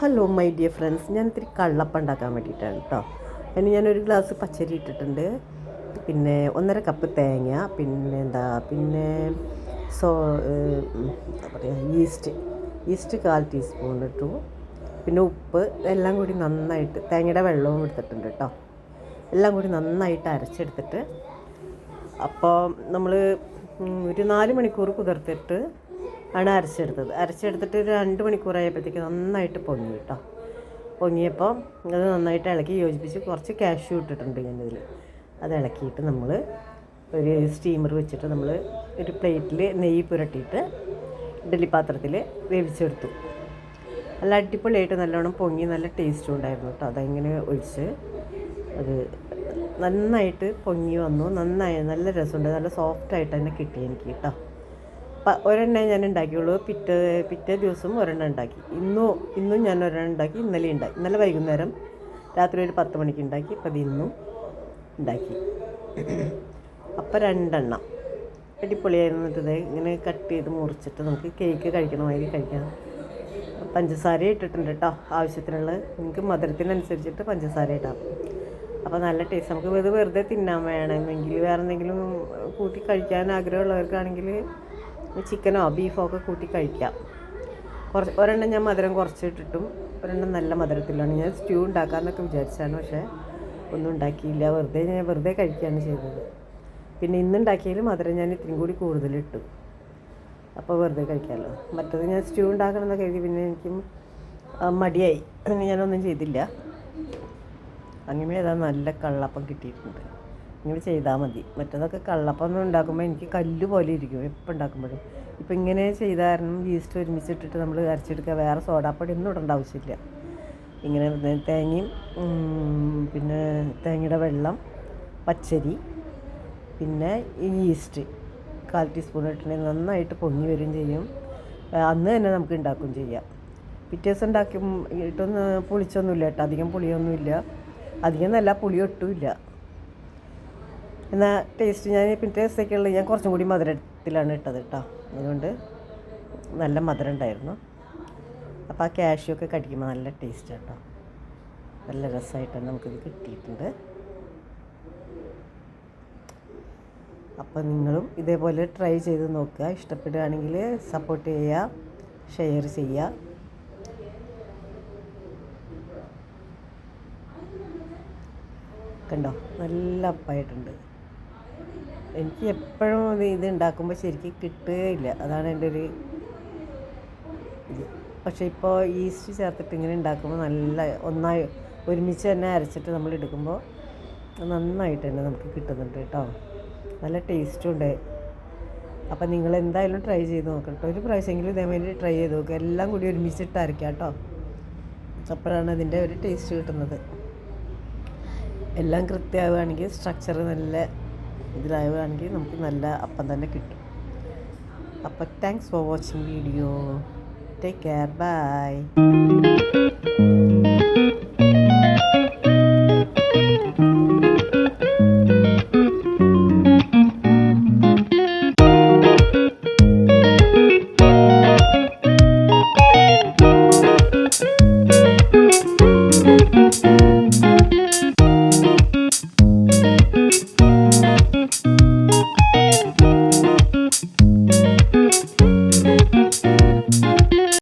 Hello my dear friends ഞാൻ ഇത്തിരി കള്ളപ്പം ഉണ്ടാക്കാൻ വേണ്ടിയിട്ടാണ് കേട്ടോ അതിന് ഞാനൊരു ഗ്ലാസ് പച്ചരി ഇട്ടിട്ടുണ്ട്. പിന്നെ ഒന്നര കപ്പ് തേങ്ങ പിന്നെ എന്താ പിന്നെ സോ എന്താ പറയുക ഈസ്റ്റ് ഈസ്റ്റ് കാൽ ടീസ്പൂൺ ഇട്ടു. പിന്നെ ഉപ്പ് എല്ലാം കൂടി നന്നായിട്ട് തേങ്ങയുടെ വെള്ളവും എടുത്തിട്ടുണ്ട് കേട്ടോ എല്ലാം കൂടി നന്നായിട്ട് അരച്ചെടുത്തിട്ട് അപ്പോൾ നമ്മൾ ഒരു നാല് മണിക്കൂർ കുതിർത്തിട്ട് ആണ് അരച്ചെടുത്തത്. അരച്ചെടുത്തിട്ട് രണ്ട് മണിക്കൂറായപ്പോഴത്തേക്ക് നന്നായിട്ട് പൊങ്ങി കേട്ടോ. പൊങ്ങിയപ്പോൾ അത് നന്നായിട്ട് ഇളക്കി യോജിപ്പിച്ച് കുറച്ച് കാഷ്യൂ ഇട്ടിട്ടുണ്ട് ഞാനിതിൽ അത് ഇളക്കിയിട്ട് നമ്മൾ ഒരു സ്റ്റീമർ വെച്ചിട്ട് നമ്മൾ ഒരു പ്ലേറ്റിൽ നെയ്യ് പുരട്ടിയിട്ട് ഇഡ്ഡലി പാത്രത്തിൽ വേവിച്ചെടുത്തു. നല്ല അടിപൊളിയായിട്ട് നല്ലോണം പൊങ്ങി നല്ല ടേസ്റ്റും ഉണ്ടായിരുന്നു കേട്ടോ. അതങ്ങനെ ഒഴിച്ച് അത് നന്നായിട്ട് പൊങ്ങി വന്നു. നന്നായി നല്ല രസമുണ്ട്. നല്ല സോഫ്റ്റായിട്ട് തന്നെ കിട്ടി എനിക്ക് കേട്ടോ. ഒരെണ്ണേ ഞാൻ ഉണ്ടാക്കിയുള്ളൂ പിറ്റേ പിറ്റേ ദിവസം ഒരെണ്ണം ഉണ്ടാക്കി. ഇന്നും ഇന്നും ഞാൻ ഒരെണ്ണം ഉണ്ടാക്കി. ഇന്നലെ ഉണ്ടാക്കി ഇന്നലെ വൈകുന്നേരം രാത്രി ഒരു പത്ത് മണിക്ക് ഉണ്ടാക്കി. അപ്പം അത് ഇന്നും ഉണ്ടാക്കി. അപ്പം രണ്ടെണ്ണം. അടിപൊളിയായിരുന്നിട്ടത് ഇങ്ങനെ കട്ട് ചെയ്ത് മുറിച്ചിട്ട് നമുക്ക് കേക്ക് കഴിക്കണ മാതിരി കഴിക്കാം. പഞ്ചസാര ഇട്ടിട്ടുണ്ട് കേട്ടോ ആവശ്യത്തിനുള്ള. നിങ്ങൾക്ക് മധുരത്തിനനുസരിച്ചിട്ട് പഞ്ചസാര ഇടാം. അപ്പോൾ നല്ല ടേസ്റ്റ്. നമുക്ക് ഇത് വെറുതെ തിന്നാൻ വേണമെങ്കിൽ വേറെ എന്തെങ്കിലും കൂട്ടി കഴിക്കാൻ ആഗ്രഹമുള്ളവർക്കാണെങ്കിൽ ചിക്കനോ ബീഫോ ഒക്കെ കൂട്ടി കഴിക്കാം. കുറച്ച് ഒരെണ്ണം ഞാൻ മധുരം കുറച്ചിട്ടിട്ടും ഒരെണ്ണം നല്ല മധുരത്തിലാണ്. ഞാൻ സ്റ്റ്യൂ ഉണ്ടാക്കാമെന്നൊക്കെ വിചാരിച്ചാണ് പക്ഷേ ഒന്നും ഉണ്ടാക്കിയില്ല. വെറുതെ ഞാൻ വെറുതെ കഴിക്കുകയാണ് ചെയ്തത്. പിന്നെ ഇന്നുണ്ടാക്കിയതിൽ മധുരം ഞാൻ ഇത്രയും കൂടി കൂടുതലിട്ടു. അപ്പോൾ വെറുതെ കഴിക്കാമല്ലോ മറ്റത് ഞാൻ സ്റ്റ്യൂ ഉണ്ടാക്കണം എന്നൊക്കെ കരുതി പിന്നെ എനിക്ക് മടിയായി. അങ്ങനെ ഞാനൊന്നും ചെയ്തില്ല. അങ്ങനെ ഏതാ നല്ല കള്ളപ്പം കിട്ടിയിട്ടുണ്ട്. ഇങ്ങനെ ചെയ്താൽ മതി. മറ്റേതൊക്കെ കള്ളപ്പം ഉണ്ടാക്കുമ്പോൾ എനിക്ക് കല്ല് പോലെ ഇരിക്കും. എപ്പോൾ ഉണ്ടാക്കുമ്പോഴും. ഇപ്പം ഇങ്ങനെ ചെയ്ത കാരണം ഈസ്റ്റ് ഒരുമിച്ചിട്ടിട്ട് നമ്മൾ അരച്ചെടുക്കുക വേറെ സോഡാപ്പൊടി ഒന്നും ഇടേണ്ട ആവശ്യമില്ല ഇങ്ങനെ തേങ്ങയും പിന്നെ തേങ്ങയുടെ വെള്ളം പച്ചരി പിന്നെ ഈസ്റ്റ് കാൽ ടീസ്പൂൺ ഇട്ടിട്ടുണ്ടെങ്കിൽ നന്നായിട്ട് പൊങ്ങി വരും ചെയ്യും. അന്ന് തന്നെ നമുക്ക് ഉണ്ടാക്കുകയും ചെയ്യാം. പിറ്റേ ദിവസം ഉണ്ടാക്കി ഇട്ടൊന്ന് പുളിച്ചൊന്നുമില്ല കേട്ടോ. അധികം പുളിയൊന്നുമില്ല. അധികം നല്ല പുളി ഒട്ടുമില്ല എന്നാൽ ടേസ്റ്റ് ഞാൻ പിറ്റേ ദിവസത്തേക്കുള്ള ഞാൻ കുറച്ചും കൂടി മധുരത്തിലാണ് ഇട്ടത് കേട്ടോ അതുകൊണ്ട് നല്ല മധുരം ഉണ്ടായിരുന്നു. അപ്പോൾ ആ കാഷ്യൂ ഒക്കെ കടിക്കുമ്പോൾ നല്ല ടേസ്റ്റ് കേട്ടോ നല്ല രസമായിട്ടാണ് നമുക്കിത് കിട്ടിയിട്ടുണ്ട്. അപ്പോൾ നിങ്ങളും ഇതേപോലെ ട്രൈ ചെയ്ത് നോക്കുക. ഇഷ്ടപ്പെടുകയാണെങ്കിൽ സപ്പോർട്ട് ചെയ്യുക ഷെയർ ചെയ്യുക. കണ്ടോ? നല്ല അപ്പായിട്ടുണ്ട്. എനിക്ക് എപ്പോഴും ഇത് ഉണ്ടാക്കുമ്പോൾ ശരിക്കും കിട്ടുകയില്ല. അതാണ് എന്റെ ഒരു ഇത്. പക്ഷേ ഇപ്പോൾ ഈസ്റ്റ് ചേർത്തിട്ട് ഇങ്ങനെ ഉണ്ടാക്കുമ്പോൾ നല്ല ഒന്നായി ഒരുമിച്ച് തന്നെ അരച്ചിട്ട് നമ്മൾ എടുക്കുമ്പോൾ നന്നായിട്ട് തന്നെ നമുക്ക് കിട്ടുന്നുണ്ട് കേട്ടോ. നല്ല ടേസ്റ്റും ഉണ്ട്. അപ്പം നിങ്ങൾ എന്തായാലും ട്രൈ ചെയ്ത് നോക്കണം കേട്ടോ. ഒരു പ്രാവശ്യമെങ്കിലും ഇതേമാതിരി ട്രൈ ചെയ്ത് നോക്കുക എല്ലാം കൂടി ഒരുമിച്ചിട്ട് അരയ്ക്കാം കേട്ടോ. അപ്പോഴാണ് അതിന്റെ ഒരു ടേസ്റ്റ് കിട്ടുന്നത്. എല്ലാം കൃത്യമാവുകയാണെങ്കിൽ സ്ട്രക്ചർ നല്ല ഇതിലാവുകയാണെങ്കിൽ നമുക്ക് നല്ല അപ്പം തന്നെ കിട്ടും. അപ്പം thanks for watching video take care bye